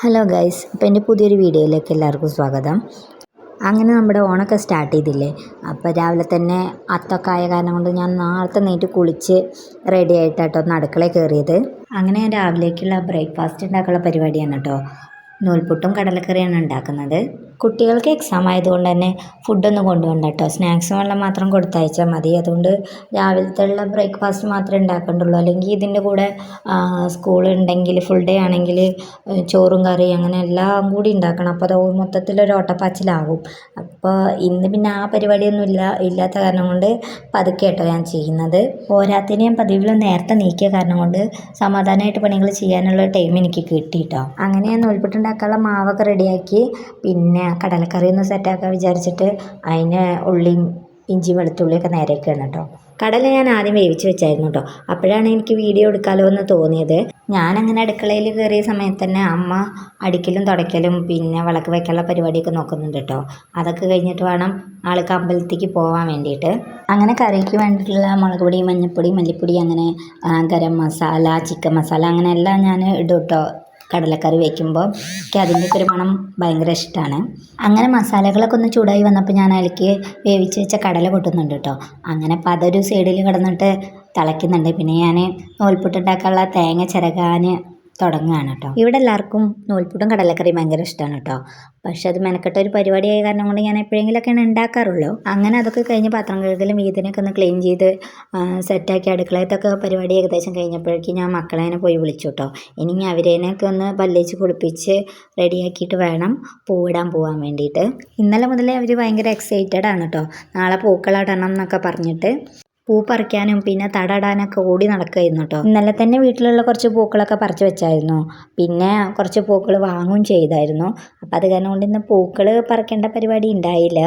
Hello guys അപ്പോൾ എന്റെ പുതിയൊരു വീഡിയോയിലേക്ക് എല്ലാവർക്കും സ്വാഗതം. അങ്ങനെ നമ്മുടെ ഓണൊക്കെ സ്റ്റാർട്ട് ചെയ്തില്ലേ? അപ്പോൾ രാവിലെ തന്നെ അത്തൊക്കെ ആയ കാരണം കൊണ്ട് ഞാൻ നേരത്തെ നീറ്റ് കുളിച്ച് റെഡി ആയിട്ടാട്ടോ ഒന്ന് അടുക്കളയിൽ കയറിയത്. അങ്ങനെ ഞാൻ രാവിലേക്കുള്ള ബ്രേക്ക്ഫാസ്റ്റ് ഉണ്ടാക്കാനുള്ള പരിപാടിയാണ് കേട്ടോ നൂൽപുട്ടും കടലക്കറിയാണ് ഉണ്ടാക്കുന്നത്. കുട്ടികൾക്ക് എക്സാം ആയതുകൊണ്ട് തന്നെ ഫുഡൊന്നും കൊണ്ടുപോകണ്ട കേട്ടോ സ്നാക്സും വെള്ളം മാത്രം കൊടുത്തയച്ചാൽ മതി. അതുകൊണ്ട് രാവിലത്തെ ബ്രേക്ക്ഫാസ്റ്റ് മാത്രമേ ഉണ്ടാക്കേണ്ടുള്ളൂ. അല്ലെങ്കിൽ ഇതിന്റെ കൂടെ സ്കൂൾ ഉണ്ടെങ്കിൽ ഫുൾ ഡേ ആണെങ്കിൽ ചോറും കറിയും അങ്ങനെ എല്ലാം കൂടി ഉണ്ടാക്കണം. അപ്പോൾ അത് മൊത്തത്തിലൊരു ഓട്ടപ്പാച്ചിലാകും. അപ്പോൾ ഇന്ന് പിന്നെ ആ പരിപാടിയൊന്നും ഇല്ല ഇല്ലാത്ത കാരണം കൊണ്ട് പതുക്കെ കേട്ടോ ഞാൻ ചെയ്യുന്നത്. പോരാത്തിന് പതിവിലും നേരത്തെ നീക്കിയ കാരണം കൊണ്ട് സമാധാനമായിട്ട് പണികൾ ചെയ്യാനുള്ള ടൈം എനിക്ക് കിട്ടി കേട്ടോ അങ്ങനെ നൂൽപുട്ടുണ്ടാക്കാനുള്ള മാവൊക്കെ റെഡിയാക്കി പിന്നെ കടലക്കറി ഒന്ന് സെറ്റാക്കാൻ വിചാരിച്ചിട്ട് അതിന് ഉള്ളിയും ഇഞ്ചി വെളുത്തുള്ളിയൊക്കെ നേരെയൊക്കെയാണ് കേട്ടോ കടല ഞാൻ ആദ്യം വേവിച്ച് വെച്ചായിരുന്നു കേട്ടോ അപ്പോഴാണ് എനിക്ക് വീഡിയോ എടുക്കാമല്ലോ എന്ന് തോന്നിയത്. ഞാനങ്ങനെ അടുക്കളയിൽ കയറിയ സമയത്ത് തന്നെ അമ്മ അടിക്കലും തുടയ്ക്കലും പിന്നെ വിളക്ക് വയ്ക്കാനുള്ള പരിപാടിയൊക്കെ നോക്കുന്നുണ്ട് കേട്ടോ അതൊക്കെ കഴിഞ്ഞിട്ട് വേണം ആൾക്ക് അമ്പലത്തേക്ക് പോകാൻ വേണ്ടിയിട്ട്. അങ്ങനെ കറിക്ക് വേണ്ടിയിട്ടുള്ള മുളക് പൊടി മഞ്ഞൾപ്പൊടി മല്ലിപ്പൊടി അങ്ങനെ ഗരം മസാല ചിക്കൻ മസാല അങ്ങനെ എല്ലാം ഞാൻ ഇടും കേട്ടോ കടലക്കറി വയ്ക്കുമ്പോൾ എനിക്ക് അതിന്റെയൊക്കെ ഒരു മണം ഭയങ്കര ഇഷ്ടമാണ്. അങ്ങനെ മസാലകളൊക്കെ ഒന്ന് ചൂടായി വന്നപ്പോൾ ഞാൻ അതിലേക്ക് വേവിച്ച് വെച്ച കടല കൊട്ടുന്നുണ്ട് കേട്ടോ. അങ്ങനെ അപ്പോൾ അതൊരു സൈഡിൽ കിടന്നിട്ട് തിളയ്ക്കുന്നുണ്ട്. പിന്നെ ഞാൻ നൂൽപുട്ടുണ്ടാക്കാനുള്ള തേങ്ങ ചിരകാൻ തുടങ്ങുകയാണ് കേട്ടോ. ഇവിടെ എല്ലാവർക്കും നൂൽപുട്ടും കടലക്കറിയും ഭയങ്കര ഇഷ്ടമാണ് കേട്ടോ. പക്ഷെ അത് മെനക്കെട്ട ഒരു പരിപാടിയായ കാരണം കൊണ്ട് ഞാൻ എപ്പോഴെങ്കിലൊക്കെയാണ് ഉണ്ടാക്കാറുള്ളൂ. അങ്ങനെ അതൊക്കെ കഴിഞ്ഞ് പാത്രം കഴുകലും വീതിനൊക്കെ ഒന്ന് ക്ലീൻ ചെയ്ത് സെറ്റാക്കി അടുക്കളയത്തൊക്കെ പരിപാടി ഏകദേശം കഴിഞ്ഞപ്പോഴേക്കും ഞാൻ മക്കളേനെ പോയി വിളിച്ചു കേട്ടോ. ഇനി അവരേനൊക്കെ ഒന്ന് പല്ലേച്ച് കുളിപ്പിച്ച് റെഡിയാക്കിയിട്ട് വേണം പൂവിടാൻ പോകാൻ വേണ്ടിയിട്ട്. ഇന്നലെ മുതലേ അവർ ഭയങ്കര എക്സൈറ്റഡ് ആണ് കേട്ടോ. നാളെ പൂക്കളിടണം എന്നൊക്കെ പറഞ്ഞിട്ട്. പൂ പറിക്കാനും പിന്നെ തടടാനൊക്കെ ഓടി നടക്കുകയായിരുന്നു കേട്ടോ. ഇന്നലെ തന്നെ വീട്ടിലുള്ള കുറച്ച് പൂക്കളൊക്കെ പറിച്ചു വെച്ചായിരുന്നു. പിന്നെ കുറച്ച് പൂക്കൾ വാങ്ങുകയും ചെയ്തായിരുന്നു. അപ്പോൾ അത് കാരണം കൊണ്ട് ഇന്ന് പൂക്കൾ പറിക്കേണ്ട പരിപാടി ഉണ്ടായില്ല.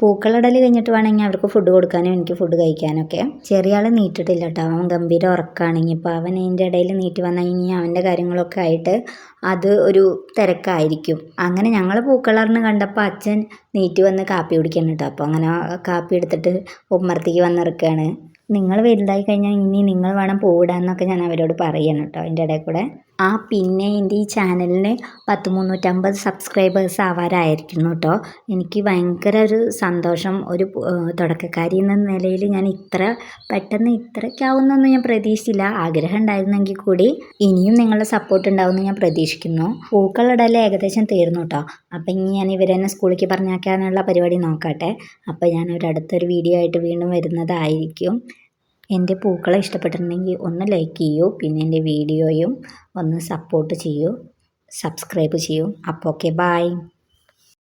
പൂക്കളിടൽ കഴിഞ്ഞിട്ട് വേണമെങ്കിൽ അവർക്ക് ഫുഡ് കൊടുക്കാനും എനിക്ക് ഫുഡ് കഴിക്കാനൊക്കെ. ചെറിയ ആൾ നീട്ടിട്ടില്ല കേട്ടോ. അവൻ ഗംഭീര ഉറക്കാണെങ്കിൽ ഇപ്പോൾ അവൻ ഇതിന്റെ ഇടയിൽ നീട്ടി വന്നാൽ ഇനി അവന്റെ കാര്യങ്ങളൊക്കെ ആയിട്ട് അത് ഒരു തിരക്കായിരിക്കും. അങ്ങനെ ഞങ്ങൾ പൂക്കളറിന് കണ്ടപ്പോൾ അച്ഛൻ നീറ്റ് വന്ന് കാപ്പി കുടിക്കണം കേട്ടോ. അപ്പോൾ അങ്ങനെ കാപ്പി എടുത്തിട്ട് ഉമ്മർത്തേക്ക് വന്നിറക്കുകയാണ് നിങ്ങൾ വലുതായി കഴിഞ്ഞാൽ ഇനി നിങ്ങൾ വേണം പൂവിടാന്നൊക്കെ ഞാൻ അവരോട് പറയണം കേട്ടോ അതിന്റെ ഇടയിൽ കൂടെ. ആ പിന്നെ എന്റെ ഈ ചാനലിന് പത്ത് മുന്നൂറ്റമ്പത് സബ്സ്ക്രൈബേഴ്സ് ആവാറായിരിക്കുന്നു കേട്ടോ എനിക്ക് ഭയങ്കര ഒരു സന്തോഷം ഒരു തുടക്കക്കാരി എന്ന നിലയിൽ ഞാൻ ഇത്ര പെട്ടെന്ന് ഇത്രയ്ക്കാവുന്നൊന്നും ഞാൻ പ്രതീക്ഷിച്ചില്ല. ആഗ്രഹം ഉണ്ടായിരുന്നെങ്കിൽ കൂടി ഇനിയും നിങ്ങളുടെ സപ്പോർട്ട് ഉണ്ടാവുമെന്ന് ഞാൻ പ്രതീക്ഷിക്കുന്നു. പൂക്കളിടൽ ഏകദേശം തീർന്നു കേട്ടോ അപ്പം ഇനി ഞാൻ ഇവരെന്നെ സ്കൂളിലേക്ക് പറഞ്ഞാക്കാനുള്ള പരിപാടി നോക്കട്ടെ. അപ്പോൾ ഞാൻ ഒരു വീഡിയോ ആയിട്ട് വീണ്ടും വരുന്നതായിരിക്കും. എന്റെ പൂക്കളെ ഇഷ്ടപ്പെട്ടിട്ടുണ്ടെങ്കിൽ ഒന്ന് ലൈക്ക് ചെയ്യൂ പിന്നെ എന്റെ വീഡിയോയും ഒന്ന് സപ്പോർട്ട് ചെയ്യൂ സബ്സ്ക്രൈബ് ചെയ്യൂ. അപ്പോൾ ഓക്കെ ബായ്